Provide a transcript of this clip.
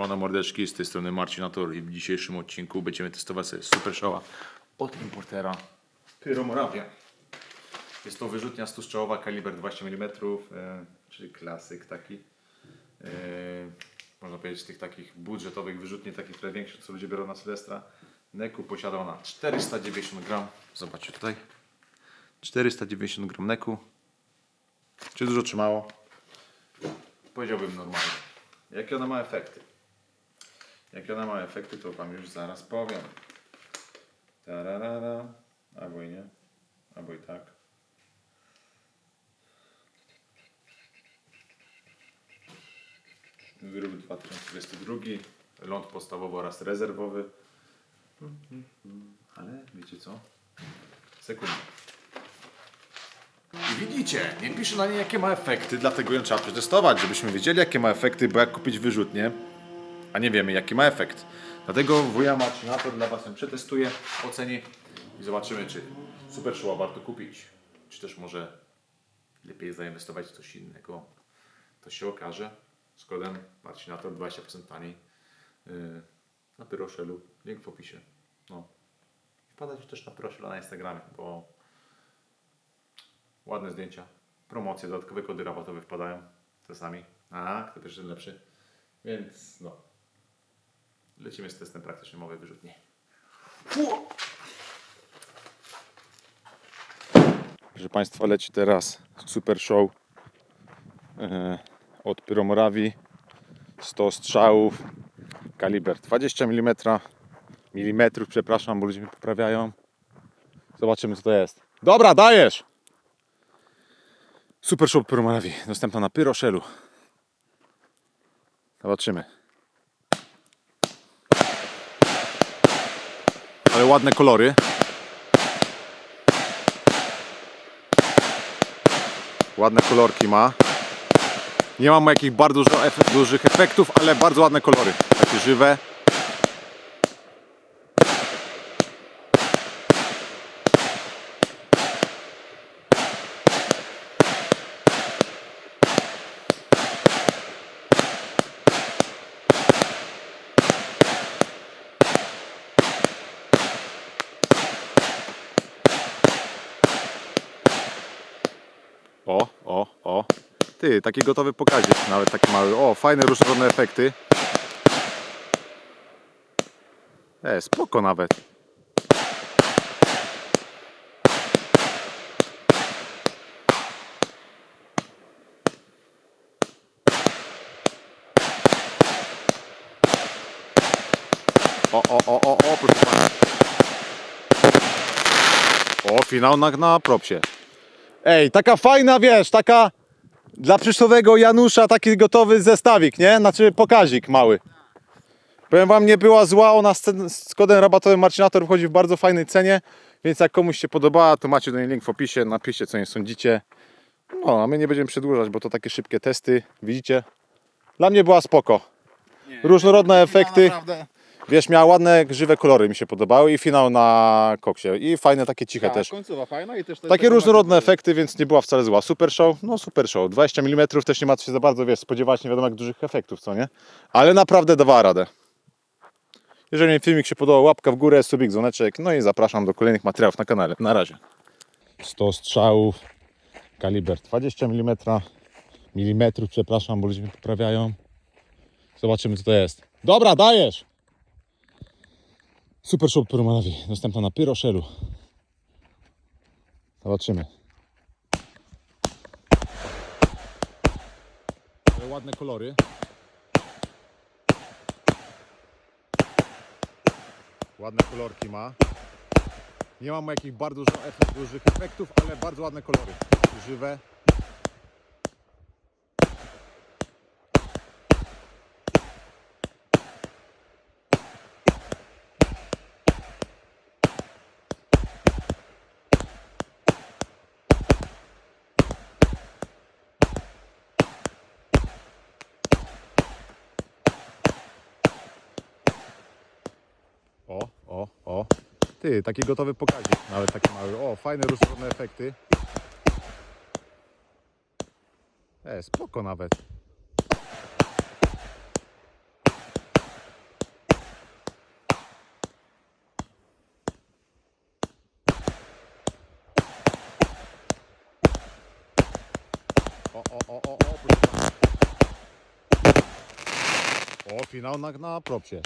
Siemano mordeczki, z tej strony Marcinator i w dzisiejszym odcinku będziemy testować sobie Super Showa od importera Pyro Moravia. Jest to wyrzutnia strzałowa kaliber 20 mm, e, czyli klasyk taki. E, można powiedzieć tych takich budżetowych wyrzutni, takich trochę większych, co ludzie biorą na Sylwestra. Neku posiada ona 490 gram. Zobaczcie tutaj. 490 gram neku. Czy dużo trzymało? Powiedziałbym normalnie. Jakie ona ma efekty? Jakie ona ma efekty, to Wam już zaraz powiem. Tararara. Albo i nie. Albo i tak. Wyrób 2022. Ląd podstawowy oraz rezerwowy. Ale wiecie co? Sekundę. I widzicie, nie pisze na niej jakie ma efekty, dlatego ją trzeba przetestować, żebyśmy wiedzieli jakie ma efekty, bo jak kupić wyrzutnie, a nie wiemy jaki ma efekt. Dlatego wuja Marcinator dla Was ją przetestuje, oceni i zobaczymy czy super szła warto kupić, czy też może lepiej zainwestować w coś innego. To się okaże z kodem Marcinator 20% taniej yy, na Pyroszelu, link w opisie. No. Wpadajcie też na Pyroszela na Instagramie, bo Ładne zdjęcia. Promocje, dodatkowe kody rabatowe wpadają czasami. A, kto pierwszy, lepszy. Więc no. Lecimy z testem praktycznie mowy wyrzutni. Proszę Państwa, leci teraz Super Show e, od Pyromorawi. 100 strzałów, kaliber 20 mm, milimetrów, przepraszam, bo ludzie mnie poprawiają. Zobaczymy co to jest. Dobra, dajesz! Super Shop Pyromorawi, dostępna na Pyroszelu. Zobaczymy. Ale ładne kolory. Ładne kolorki ma. Nie mam jakichś bardzo dużych efektów, ale bardzo ładne kolory. Takie żywe. O, o, o. Ty, taki gotowy pokazik, nawet taki mały. O, fajne różnorodne efekty. E, spoko nawet. O, o, o, o, o, proszę pana. O, finał na, na propsie. Ej, taka fajna, wiesz, taka dla przyszłego Janusza taki gotowy zestawik, nie? Znaczy pokazik mały. Powiem wam, nie była zła, ona z, z kodem rabatowym Marcinator wchodzi w bardzo fajnej cenie, więc jak komuś się podobała, to macie do niej link w opisie, napiszcie co nie sądzicie. No, a my nie będziemy przedłużać, bo to takie szybkie testy, widzicie? Dla mnie była spoko. Różnorodne efekty. Naprawdę. Wiesz, miała ładne, żywe kolory mi się podobały i finał na koksie. I fajne takie ciche Tak, też. końcowa fajna i też te- Takie różnorodne efekty, więc nie była wcale zła. Super show, no super show. 20 mm też nie ma co się za bardzo, wiesz, spodziewać nie wiadomo jak dużych efektów, co nie? Ale naprawdę dawała radę. Jeżeli mi filmik się podobał, łapka w górę, subik, dzwoneczek, no i zapraszam do kolejnych materiałów na kanale. Na razie. 100 strzałów, kaliber 20 mm, milimetrów, przepraszam, bo ludzie mnie poprawiają. Zobaczymy co to jest. Dobra, dajesz! Super Shop Pyromorawi, dostępna na Pyroszelu. Zobaczymy. Ładne kolory. Ładne kolorki ma. Nie mam jakichś bardzo dużych efektów, ale bardzo ładne kolory. Żywe. Ty, taki gotowy pokazik, nawet taki mały. O, fajne różne efekty. E, spoko nawet. O, o, o, o, o, proszę. O, finał na, na propsie.